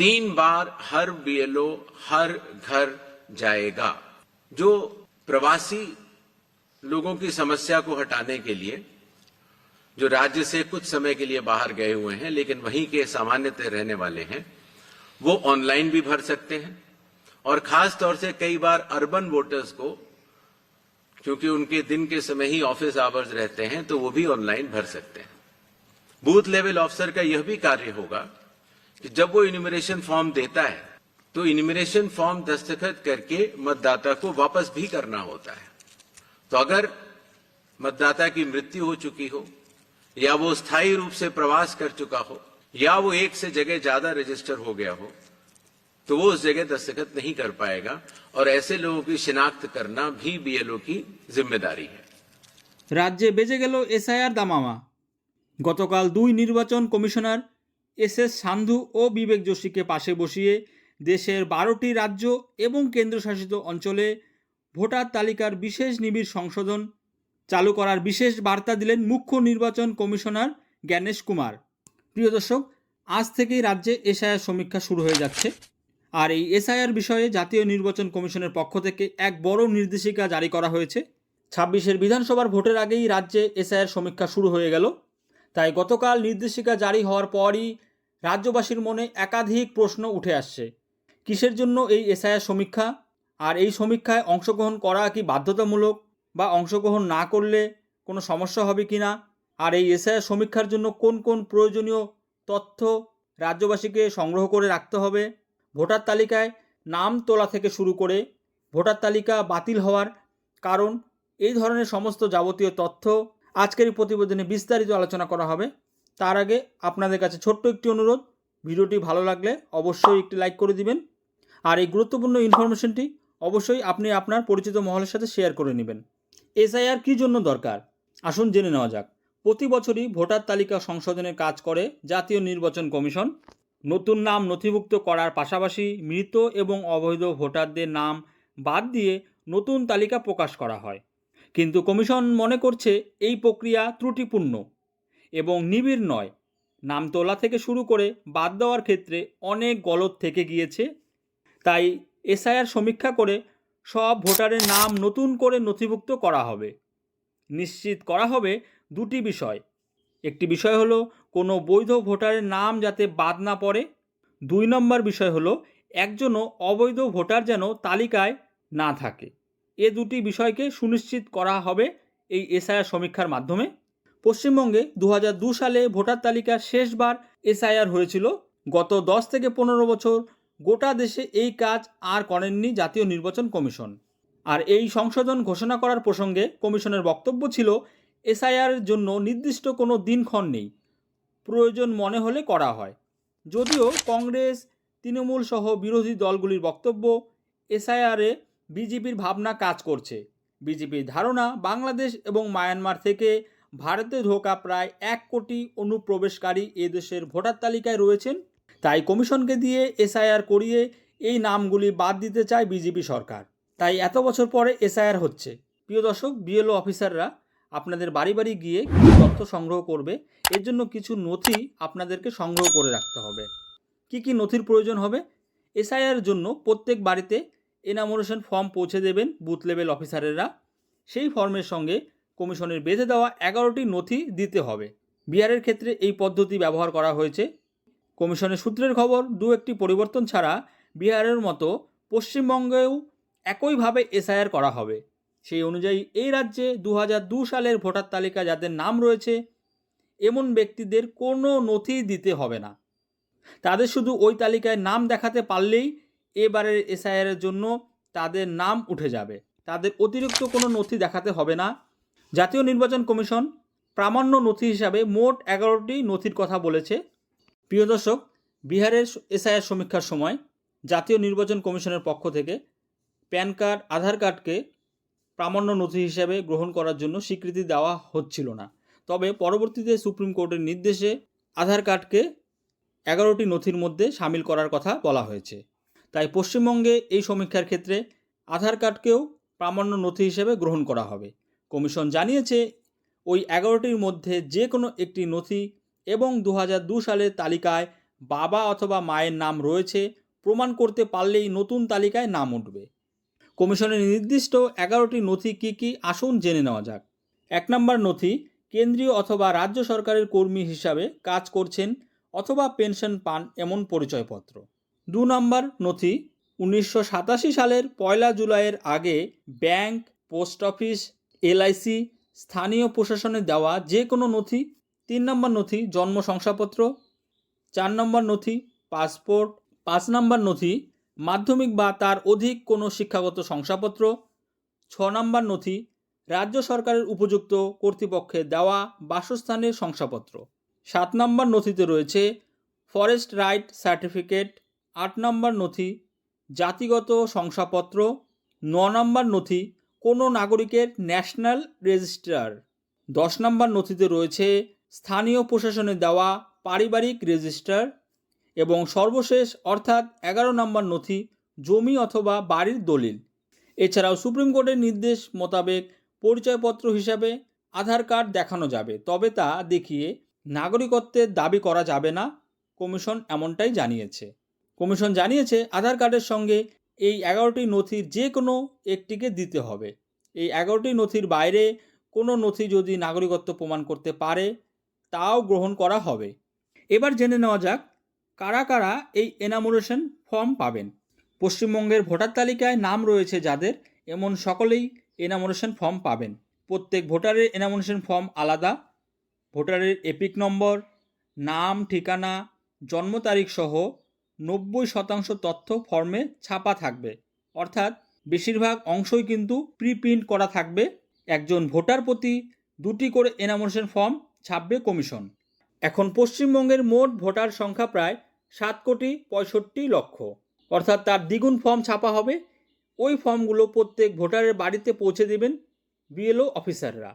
तीन बार हर बीएलओ हर घर जाएगा। जो प्रवासी लोगों की समस्या को हटाने के लिए, जो राज्य से कुछ समय के लिए बाहर गए हुए हैं, लेकिन वहीं के सामान्यतः रहने वाले हैं, वो ऑनलाइन भी भर सकते हैं। और खास तौर से कई बार अर्बन वोटर्स को, क्योंकि उनके दिन के समय ही ऑफ़िस आवर्स रहते हैं तो वो भी ऑनलाइन भर सकते हैं। बूथ लेवल ऑफिसर का यह भी कार्य होगा कि जब वो इन्यूमरेशन फॉर्म देता है तो इन्यूमरेशन फॉर्म दस्तखत करके मतदाता को वापस भी करना होता है तो अगर मतदाता की मृत्यु हो चुकी हो या वो स्थायी रूप से प्रवास कर चुका हो या वो एक से जगह ज्यादा रजिस्टर हो गया हो तो वो उस जगह दस्तखत नहीं कर पाएगा और ऐसे लोगों की शिनाख्त करना भी बीएलओ की जिम्मेदारी है রাজ্যে বেজে গেল এসআইআর দামামা গতকাল দুই নির্বাচন কমিশনার এস এস সান্ধু ও বিবেক যোশীকে পাশে বসিয়ে দেশের বারোটি রাজ্য এবং কেন্দ্রশাসিত অঞ্চলে ভোটার তালিকার বিশেষ নিবিড় সংশোধন চালু করার বিশেষ বার্তা দিলেন মুখ্য নির্বাচন কমিশনার জ্ঞানেশ কুমার। প্রিয় দর্শক, আজ থেকেই রাজ্যে এসআইআর সমীক্ষা শুরু হয়ে যাচ্ছে। আর এই এসআইআর বিষয়ে জাতীয় নির্বাচন কমিশনের পক্ষ থেকে এক বড় নির্দেশিকা জারি করা হয়েছে। ছাব্বিশের বিধানসভার ভোটের আগেই রাজ্যে এসআইআর সমীক্ষা শুরু হয়ে গেল। তাই গতকাল নির্দেশিকা জারি হওয়ার পরই রাজ্যবাসীর মনে একাধিক প্রশ্ন উঠে আসছে। কিসের জন্য এই এসআইআর সমীক্ষা? আর এই সমীক্ষায় অংশগ্রহণ করা কি বাধ্যতামূলক বা অংশগ্রহণ না করলে কোনো সমস্যা হবে কি না আর এই এসআইআর সমীক্ষার জন্য কোন কোন প্রয়োজনীয় তথ্য রাজ্যবাসীকে সংগ্রহ করে রাখতে হবে? ভোটার তালিকায় নাম তোলা থেকে শুরু করে ভোটার তালিকা বাতিল হওয়ার কারণ, এই ধরনের সমস্ত যাবতীয় তথ্য আজকের এই প্রতিবেদনে বিস্তারিত আলোচনা করা হবে। তার আগে আপনাদের কাছে ছোট্ট একটি অনুরোধ, ভিডিওটি ভালো লাগলে অবশ্যই একটি লাইক করে দিবেন। আর এই গুরুত্বপূর্ণ ইনফরমেশনটি অবশ্যই আপনি আপনার পরিচিত মহলের সাথে শেয়ার করে নেবেন। এসআইআর কী জন্য দরকার? আসুন জেনে নেওয়া যাক। প্রতি বছরই ভোটার তালিকা সংশোধনের কাজ করে জাতীয় নির্বাচন কমিশন। নতুন নাম নথিভুক্ত করার পাশাপাশি মৃত এবং অবৈধ ভোটারদের নাম বাদ দিয়ে নতুন তালিকা প্রকাশ করা হয়। কিন্তু কমিশন মনে করছে এই প্রক্রিয়া ত্রুটিপূর্ণ এবং নিবিড় নয়। নাম তোলা থেকে শুরু করে বাদ দেওয়ার ক্ষেত্রে অনেক গলত থেকে গিয়েছে। তাই এসআইআর সমীক্ষা করে সব ভোটারের নাম নতুন করে নথিভুক্ত করা হবে। নিশ্চিত করা হবে দুটি বিষয়। একটি বিষয় হলো, কোনো বৈধ ভোটারের নাম যাতে বাদ না পড়ে। দুই নম্বর বিষয় হলো, একজনও অবৈধ ভোটার যেন তালিকায় না থাকে। এ দুটি বিষয়কে সুনিশ্চিত করা হবে এই এসআইআর সমীক্ষার মাধ্যমে। পশ্চিমবঙ্গে দু সালে ভোটার তালিকা শেষবার এসআইআর হয়েছিল। গত দশ থেকে পনেরো বছর গোটা দেশে এই কাজ আর করেননি জাতীয় নির্বাচন কমিশন। আর এই সংশোধন ঘোষণা করার প্রসঙ্গে কমিশনের বক্তব্য ছিল, এসআইআর জন্য নির্দিষ্ট কোনো দিনক্ষণ নেই। প্রয়োজন মনে হলে করা হয়। যদিও কংগ্রেস, তৃণমূল সহ বিরোধী দলগুলির বক্তব্য, এসআইআরে বিজেপির ভাবনা কাজ করছে। বিজেপির ধারণা বাংলাদেশ এবং মায়ানমার থেকে ভারতে ঢোকা প্রায় এক কোটি অনুপ্রবেশকারী এদেশের ভোটার তালিকায় রয়েছেন। তাই কমিশনকে দিয়ে এসআইআর করিয়ে এই নামগুলি বাদ দিতে চায় বিজেপি সরকার। তাই এত বছর পরে এসআইআর হচ্ছে। প্রিয় দর্শক, বিএলও অফিসাররা আপনাদের বাড়ি বাড়ি গিয়ে কিছু তথ্য সংগ্রহ করবে। এর জন্য কিছু নথি আপনাদেরকে সংগ্রহ করে রাখতে হবে। কি কি নথির প্রয়োজন হবে? এসআইআর জন্য প্রত্যেক বাড়িতে এনামোরেশন ফর্ম পৌঁছে দেবেন বুথ লেভেল অফিসারেরা। সেই ফর্মের সঙ্গে কমিশনের বেঁধে দেওয়া এগারোটি নথি দিতে হবে। বিহারের ক্ষেত্রে এই পদ্ধতি ব্যবহার করা হয়েছে। কমিশনের সূত্রের খবর, দু একটি পরিবর্তন ছাড়া বিহারের মতো পশ্চিমবঙ্গেও একইভাবে এসআইআর করা হবে। সেই অনুযায়ী এই রাজ্যে দু সালের ভোটার তালিকা যাদের নাম রয়েছে, এমন ব্যক্তিদের কোনো নথি দিতে হবে না। তাদের শুধু ওই তালিকায় নাম দেখাতে পারলেই এবারের এসআইআরের জন্য তাদের নাম উঠে যাবে। তাদের অতিরিক্ত কোনো নথি দেখাতে হবে না। জাতীয় নির্বাচন কমিশন প্রামাণ্য নথি হিসাবে মোট এগারোটি নথির কথা বলেছে। প্রিয় দর্শক, বিহারের এসআইআর সমীক্ষার সময় জাতীয় নির্বাচন কমিশনের পক্ষ থেকে প্যান কার্ড, আধার কার্ডকে প্রামাণ্য নথি হিসাবে গ্রহণ করার জন্য স্বীকৃতি দেওয়া হচ্ছিল না। তবে পরবর্তীতে সুপ্রিম কোর্টের নির্দেশে আধার কার্ডকে এগারোটি নথির মধ্যে সামিল করার কথা বলা হয়েছে। তাই পশ্চিমবঙ্গে এই সমীক্ষার ক্ষেত্রে আধার কার্ডকেও প্রামাণ্য নথি হিসেবে গ্রহণ করা হবে। কমিশন জানিয়েছে, ওই এগারোটির মধ্যে যে কোনো একটি নথি এবং দু সালের তালিকায় বাবা অথবা মায়ের নাম রয়েছে প্রমাণ করতে পারলেই নতুন তালিকায় নাম উঠবে। কমিশনের নির্দিষ্ট এগারোটি নথি কী কী আসুন জেনে নেওয়া যাক। এক নম্বর নথি, কেন্দ্রীয় অথবা রাজ্য সরকারের কর্মী হিসাবে কাজ করছেন অথবা পেনশন পান এমন পরিচয়পত্র। দু নম্বর নথি, উনিশশো সাতাশি সালের পয়লা জুলাইয়ের আগে ব্যাংক, পোস্ট অফিস এলআইসি স্থানীয় প্রশাসনে দেওয়া যে কোনো নথি, তিন নম্বর নথি জন্ম শংসাপত্র, চার নম্বর নথি পাসপোর্ট, পাঁচ নম্বর নথি মাধ্যমিক বা তার অধিক কোনো শিক্ষাগত শংসাপত্র, ছ নম্বর নথি রাজ্য সরকারের উপযুক্ত কর্তৃপক্ষে দেওয়া বাসস্থানের শংসাপত্র। সাত নম্বর নথিতে রয়েছে ফরেস্ট রাইট সার্টিফিকেট আট নম্বর নথি, জাতিগত শংসাপত্র, ন নম্বর নথি, কোনো নাগরিকের ন্যাশনাল রেজিস্ট্রার। দশ নম্বর নথিতে রয়েছে, স্থানীয় প্রশাসনে দেওয়া পারিবারিক রেজিস্টার এবং সর্বশেষ অর্থাৎ এগারো নম্বর নথি, জমি অথবা বাড়ির দলিল। এছাড়াও সুপ্রিম কোর্টের নির্দেশ মোতাবেক পরিচয়পত্র হিসাবে আধার কার্ড দেখানো যাবে, তবে তা দেখিয়ে নাগরিকত্বের দাবি করা যাবে না, কমিশন এমনটাই জানিয়েছে। কমিশন জানিয়েছে, আধার কার্ডের সঙ্গে এই এগারোটি নথির যে কোনো একটিকে দিতে হবে। এই এগারোটি নথির বাইরে কোনো নথি যদি নাগরিকত্ব প্রমাণ করতে পারে, তাও গ্রহণ করা হবে। এবার জেনে নেওয়া যাক, কারা কারা এই এনামোরেশন ফর্ম পাবেন? পশ্চিমবঙ্গের ভোটার তালিকায় নাম রয়েছে যাদের, এমন সকলেই এনামোরেশন ফর্ম পাবেন। প্রত্যেক ভোটারের এনামোরেশন ফর্ম আলাদা। ভোটারের এপিক নম্বর, নাম, ঠিকানা, জন্ম তারিখ সহ নব্বই শতাংশ তথ্য ফর্মে ছাপা থাকবে। অর্থাৎ বেশিরভাগ অংশই কিন্তু প্রিপ্রিন্ট করা থাকবে। একজন ভোটার প্রতি দুটি করে এনামোরেশন ফর্ম ছাপবে কমিশন এখন পশ্চিমবঙ্গের মোট ভোটার সংখ্যা প্রায় সাত কোটি পঁয়ষট্টি লক্ষ। অর্থাৎ তার দ্বিগুণ ফর্ম ছাপা হবে। ওই ফর্মগুলো প্রত্যেক ভোটারের বাড়িতে পৌঁছে দেবেন বিএলও অফিসাররা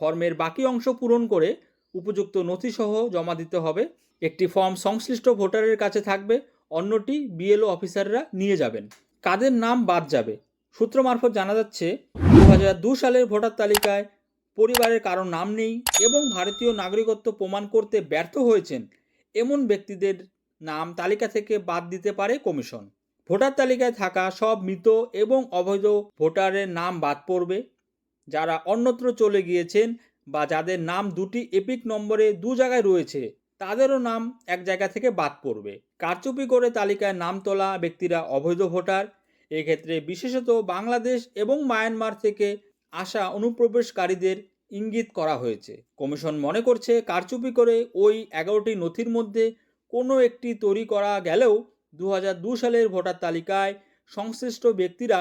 ফর্মের বাকি অংশ পূরণ করে উপযুক্ত নথিসহ জমা দিতে হবে। একটি ফর্ম সংশ্লিষ্ট ভোটারের কাছে থাকবে। অন্যটি বিএলও অফিসাররা নিয়ে যাবেন। কাদের নাম বাদ যাবে? সূত্র মারফত জানা যাচ্ছে, দু হাজার দু সালের ভোটার তালিকায় পরিবারের কারও নাম নেই এবং ভারতীয় নাগরিকত্ব প্রমাণ করতে ব্যর্থ হয়েছেন। এমন ব্যক্তিদের নাম তালিকা থেকে বাদ দিতে পারে কমিশন। ভোটার তালিকায় থাকা সব মৃত এবং অবৈধ ভোটারের নাম বাদ পড়বে। যারা অন্যত্র চলে গিয়েছেন বা যাদের নাম দুটি এপিক নম্বরে দু জায়গায় রয়েছে তাদেরও নাম এক জায়গা থেকে বাদ পড়বে। কারচুপি করে তালিকায় নাম তোলা ব্যক্তিরা অবৈধ ভোটার। এক্ষেত্রে বিশেষত বাংলাদেশ এবং মায়ানমার থেকে আসা অনুপ্রবেশকারীদের ইঙ্গিত করা হয়েছে। কমিশন মনে করছে, কারচুপি করে ওই এগারোটি নথির মধ্যে কোনো একটি তৈরি করা গেলেও দু সালের ভোটার তালিকায় সংশ্লিষ্ট ব্যক্তিরা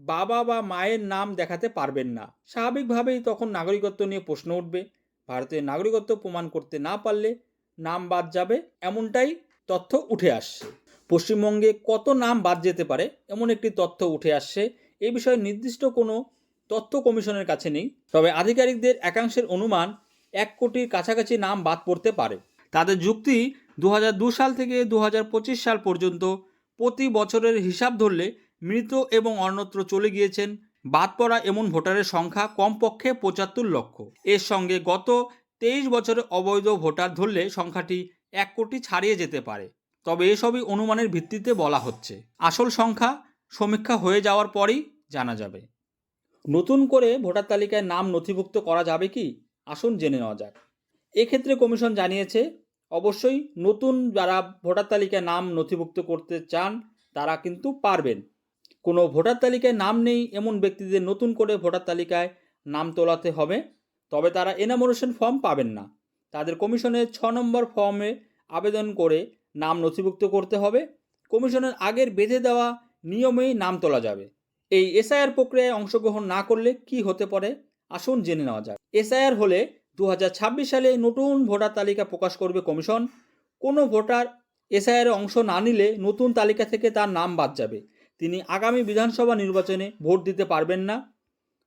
বাবা বা মায়ের নাম দেখাতে পারবেন না। স্বাভাবিকভাবেই তখন নাগরিকত্ব নিয়ে প্রশ্ন উঠবে। ভারতের নাগরিকত্ব প্রমাণ করতে না পারলে নাম বাদ যাবে, এমনটাই তথ্য উঠে আসছে। পশ্চিমবঙ্গে কত নাম বাদ যেতে পারে, এমন একটি তথ্য উঠে আসছে। এ বিষয়ে নির্দিষ্ট কোনো তথ্য কমিশনের কাছে নেই। তবে আধিকারিকদের একাংশের অনুমান, এক কোটির কাছাকাছি নাম বাদ পড়তে পারে। তাদের যুক্তি দু সাল থেকে দু হাজার পঁচিশ সাল পর্যন্ত প্রতি বছরের হিসাব ধরলে মৃত এবং অন্যত্র চলে গিয়েছেন। বাদ পড়া এমন ভোটারের সংখ্যা কমপক্ষে পঁচাত্তর লক্ষ। এর সঙ্গে গত তেইশ বছরে অবৈধ ভোটার ধরলে সংখ্যাটি এক কোটি ছাড়িয়ে যেতে পারে। তবে এসবই অনুমানের ভিত্তিতে বলা হচ্ছে। আসল সংখ্যা সমীক্ষা হয়ে যাওয়ার পরই জানা যাবে। নতুন করে ভোটার তালিকায় নাম নথিভুক্ত করা যাবে কি? আসুন জেনে নেওয়া যাক। এক্ষেত্রে কমিশন জানিয়েছে, অবশ্যই নতুন যারা ভোটার তালিকায় নাম নথিভুক্ত করতে চান, তারা কিন্তু পারবেন। কোনো ভোটার তালিকায় নাম নেই এমন ব্যক্তিদের নতুন করে ভোটার তালিকায় নাম তোলাতে হবে। তবে তারা এনামোরেশন ফর্ম পাবেন না। তাদের কমিশনের ছ নম্বর ফর্মে আবেদন করে নাম নথিভুক্ত করতে হবে। কমিশনের আগের বেঁধে দেওয়া নিয়মেই নাম তোলা যাবে। এই এসআইআর প্রক্রিয়ায় অংশগ্রহণ না করলে কি হতে পারে? আসুন জেনে নেওয়া যাক। এসআইআর হলে দু হাজার ছাব্বিশ সালে নতুন ভোটার তালিকা প্রকাশ করবে কমিশন। কোনো ভোটার এসআইআর অংশ না নিলে নতুন তালিকা থেকে তার নাম বাদ যাবে। তিনি আগামী বিধানসভা নির্বাচনে ভোট দিতে পারবেন না।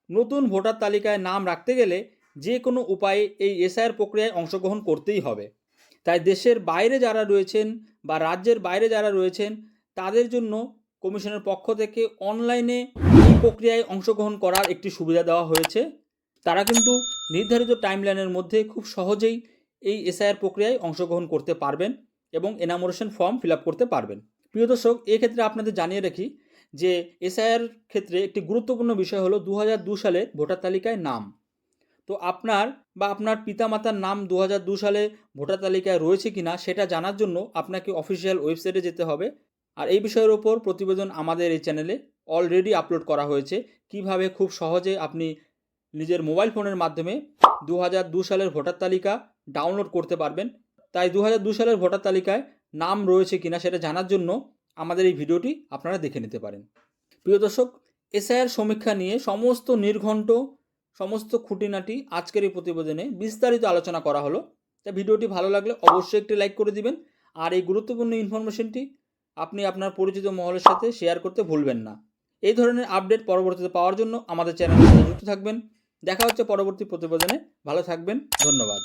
নতুন ভোটার তালিকায় নাম রাখতে গেলে যে কোনো উপায়ে এই এসআইআর প্রক্রিয়ায় অংশগ্রহণ করতেই হবে। তাই দেশের বাইরে যারা রয়েছেন বা রাজ্যের বাইরে যারা রয়েছেন, তাদের জন্য কমিশনের পক্ষ থেকে অনলাইনে এই প্রক্রিয়ায় অংশগ্রহণ করার একটি সুবিধা দেওয়া হয়েছে। তারা কিন্তু নির্ধারিত টাইমলাইনের মধ্যে খুব সহজেই এই এসআইআর প্রক্রিয়ায় অংশগ্রহণ করতে পারবেন এবং এনামোরেশন ফর্ম ফিল করতে পারবেন। প্রিয় দর্শক, এক্ষেত্রে আপনাদের জানিয়ে রাখি যে এসআইআর ক্ষেত্রে একটি গুরুত্বপূর্ণ বিষয় হলো দু সালে ভোটার তালিকায় নাম। তো আপনার বা আপনার পিতামাতার নাম দু হাজার দু সালে ভোটার তালিকায় রয়েছে কিনা সেটা জানার জন্য আপনাকে অফিসিয়াল ওয়েবসাইটে যেতে হবে। আর এই বিষয়ের ওপর প্রতিবেদন আমাদের এই চ্যানেলে অলরেডি আপলোড করা হয়েছে। কীভাবে খুব সহজে আপনি নিজের মোবাইল ফোনের মাধ্যমে দু হাজার দু সালের ভোটার তালিকা ডাউনলোড করতে পারবেন। তাই দু সালের ভোটার তালিকায় নাম রয়েছে কিনা সেটা জানার জন্য আমাদের এই ভিডিওটি আপনারা দেখে নিতে পারেন। প্রিয় দর্শক, এসআইআর সমীক্ষা নিয়ে সমস্ত নির্ঘণ্ট সমস্ত খুঁটিনাটি আজকের এই প্রতিবেদনে বিস্তারিত আলোচনা করা হলো। তা ভিডিওটি ভালো লাগলে অবশ্যই একটি লাইক করে দিবেন। আর এই গুরুত্বপূর্ণ ইনফরমেশনটি আপনি আপনার পরিচিত মহলের সাথে শেয়ার করতে ভুলবেন না। এই ধরনের আপডেট পরবর্তীতে পাওয়ার জন্য আমাদের চ্যানেলে যুক্ত থাকবেন। দেখা হচ্ছে পরবর্তী প্রতিবেদনে। ভালো থাকবেন। ধন্যবাদ।